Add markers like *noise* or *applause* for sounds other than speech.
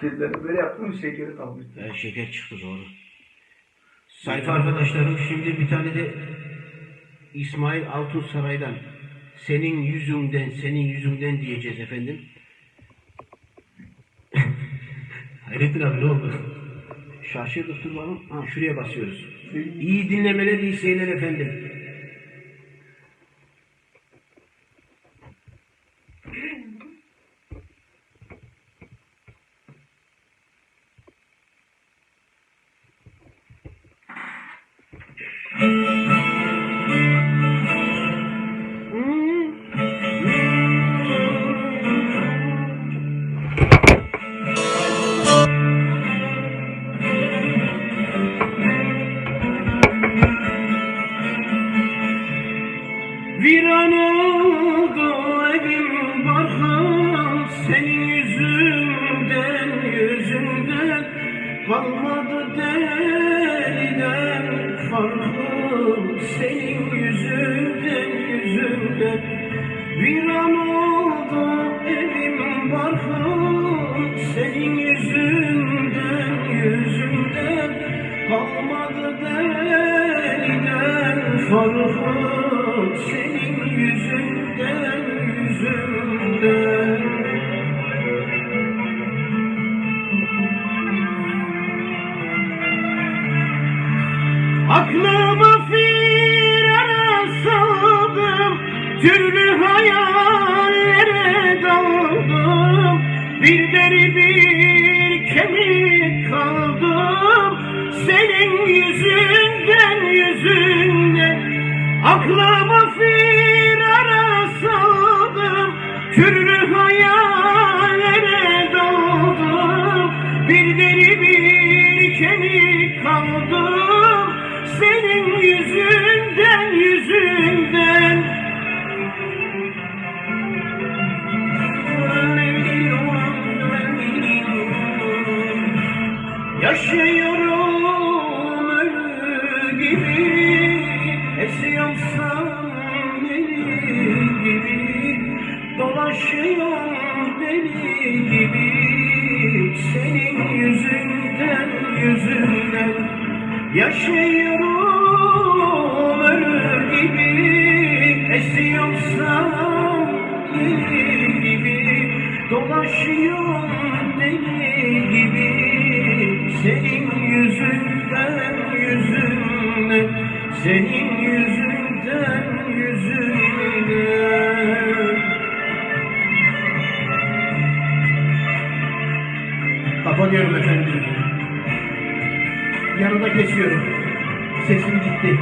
Kedilerin böyle yaptım şekeri kalmış. Ya şeker çıktı doğru. Sayfa arkadaşlarım şimdi bir tane de İsmail Altunsaray'dan senin yüzünden senin yüzünden diyeceğiz efendim. *laughs* Hayrettin abi ne oldu? Şaşırdık dur bakalım. Ha, şuraya basıyoruz. İyi dinlemeler, iyi seyirler efendim. Viran oldu evim senin yüzünden yüzünden kalmadı deliden farkım senin yüzünden yüzünden. Viran oldu evim barkım senin yüzünden yüzünden. Kalmadı deliden farkım senin yüzünden yüzünden. Aklımı firara Türlü hayallere daldım. Bir deri bir kemik kaldım. Senin yüzünden yüzünden Aklımı firara saldım. Türlü hayallere Yaşıyorum ölü gibi Esiyorsam deli gibi. Dolaşıyorum deli gibi Senin yüzünden yüzünden. Yaşıyorum ölü gibi Esiyorsam deli gibi. Dolaşıyorum deli gibi Senin yüzünden yüzünden Senin yüzünden yüzünden Kapatıyorum efendim. Yanına geçiyorum. Sesim gitti.